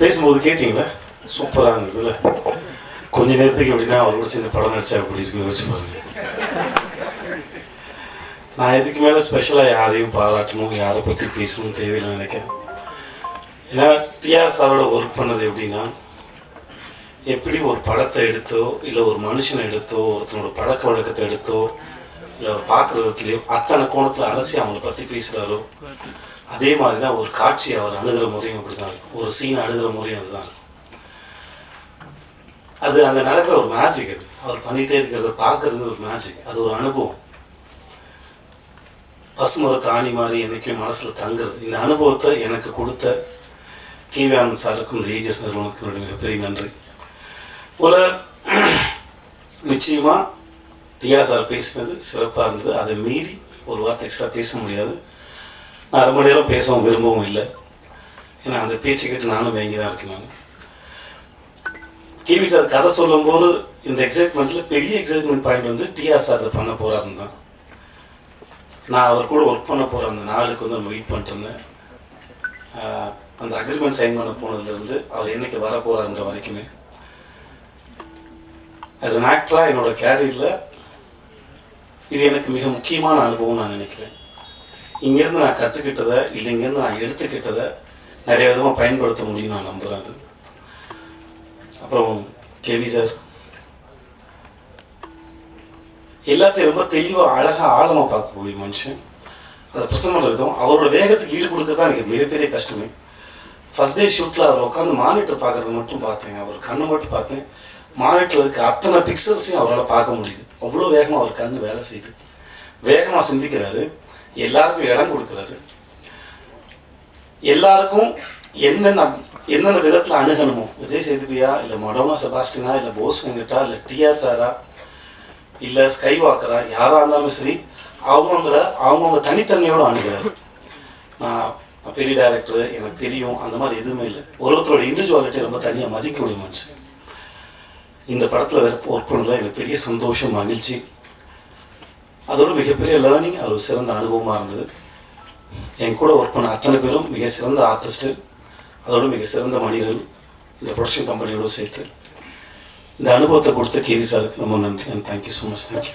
பேசும்போது கேட்டீங்களா? சூப்பராக இருந்ததுல. கொஞ்ச நேரத்துக்கு எப்படின்னா அவரோட சேர்ந்து படம் நடிச்சா அப்படி இருக்கு யோசிச்சு பாருங்க. நான் இதுக்கு மேலே ஸ்பெஷலாக யாரையும் பாராட்டணும் யாரை பற்றி பேசணும் தேவையில்லை நினைக்கிறேன். ஏன்னா டிஆர் சாரோட ஒர்க் பண்ணது எப்படின்னா எப்படி ஒரு படத்தை எடுத்தோ இல்லை ஒரு மனுஷனை எடுத்தோ ஒருத்தனோட பழக்க வழக்கத்தை எடுத்தோ இல்லை அவர் பார்க்குற விதத்துலையோ அத்தனை கோணத்தில் அலசி அவங்கள பற்றி பேசுகிறாரோ அதே மாதிரி தான் ஒரு காட்சி அவர் அணுகிற முறையும் அப்படி தான் இருக்கும். ஒரு சீன் அணுகிற முறையும் அதுதான் இருக்கும். அது அங்கே நடக்கிற ஒரு மேஜிக் அது. அவர் பண்ணிகிட்டே இருக்கிறத பார்க்கறது ஒரு மேஜிக் அது ஒரு அனுபவம். பசுமர தாணி மாதிரி என்றைக்குமே மனசில் தங்குறது. இந்த அனுபவத்தை எனக்கு கொடுத்த கேவியானந்த் சாருக்கும் இந்த ஏஜஸ் நிறுவனத்துக்கு என்னுடைய மிகப்பெரிய நன்றி. போல நிச்சயமாக டிஆர் சார் பேசினது சிறப்பாக இருந்தது. அதை மீறி ஒரு வார்த்தை எக்ஸ்ட்ரா பேச முடியாது. நான் ரொம்ப நேரம் பேசவும் விரும்பவும் இல்லை. ஏன்னா அந்த பேச்சு கேட்டு நானும் வாங்கி தான் இருக்கேன் நான். கேவி சார் கதை சொல்லும்போது இந்த எக்ஸைட்மெண்ட்டில் பெரிய எக்ஸைட்மெண்ட் பாயிண்ட் வந்து டிஆர் சார் அதை பண்ண போகிறாருன்னு தான். நான் அவர் கூட ஒர்க் பண்ண போகிற அந்த நாளுக்கு வந்து நம்ம வெயிட் பண்ணிட்டு இருந்தேன். அந்த அக்ரிமெண்ட் சைன் பண்ண போனதுலேருந்து அவர் என்னைக்கு வர போகிறாருன்ற வரைக்குமே. ஆஸ் அன் ஆக்டராக என்னோட கேரியரில் இது எனக்கு மிக முக்கியமான அனுபவம் நான் நினைக்கிறேன். இங்கேருந்து நான் கற்றுக்கிட்டதை இல்லை இங்கேருந்து நான் எடுத்துக்கிட்டதை நிறைய விதமாக பயன்படுத்த முடியும் நான் நம்புகிறேன் அது. அப்புறம் கேவி சார். எல்லாத்தையும் ரொம்ப தெளிவாக அழகாக ஆழமாக பார்க்கக்கூடிய மனுஷன். அதை ப்ரெசன்ட் பண்ணுற விதம். அவரோட வேகத்துக்கு ஈடு கொடுக்க தான் எனக்கு மிகப்பெரிய கஷ்டமே. ஃபஸ்ட் டே ஷூட்டில் அவர் உட்காந்து மானிட்டர் பார்க்குறது மட்டும் பார்த்தேன். அவர் கண்ணை மட்டும் பார்த்தேன். மானிட்டரில் இருக்க அத்தனை பிக்சல்ஸையும் அவரால் பார்க்க முடியுது. அவ்வளோ வேகமாக அவர் கண்ணு வேலை செய்யுது வேகமாக சிந்திக்கிறாரு. எல்லாருக்கும் இடம் கொடுக்குறாரு எல்லாருக்கும் என்னென்ன என்னென்ன விதத்தில் அணுகணுமோ விஜய் சேதுபியா இல்லை மடோனா செபாஸ்டினா இல்லை போஸ் வெங்கட்டா இல்லை டிஆர் சாரா இல்லை ஸ்கை வாக்கரா யாராக இருந்தாலும் சரி அவங்கவுங்கள அவங்கவுங்க தனித்தன்மையோடு அணுகிறாரு. நான் நான் பெரிய டைரக்டர் எனக்கு தெரியும் அந்த மாதிரி எதுவுமே இல்லை. ஒருத்தரோட இண்டிவிஜுவாலிட்டி ரொம்ப தனியாக மதிக்கக்கூடிய மனுஷன். இந்த படத்தில் ஒர்க் பண்ணதில் எனக்கு பெரிய சந்தோஷம் மகிழ்ச்சி. அதோட மிகப்பெரிய லேர்னிங் அது ஒரு சிறந்த அனுபவமாக இருந்தது. என் கூட ஒர்க் பண்ண அத்தனை பேரும் மிக சிறந்த ஆர்டிஸ்ட்டு அதோட மிக சிறந்த மனிதர்கள் இந்த ப்ரொடக்ஷன் கம்பெனியோடு சேர்த்து. இந்த அனுபவத்தை கொடுத்த கேவி சாருக்கு ரொம்ப நன்றி. And thank you so much thank you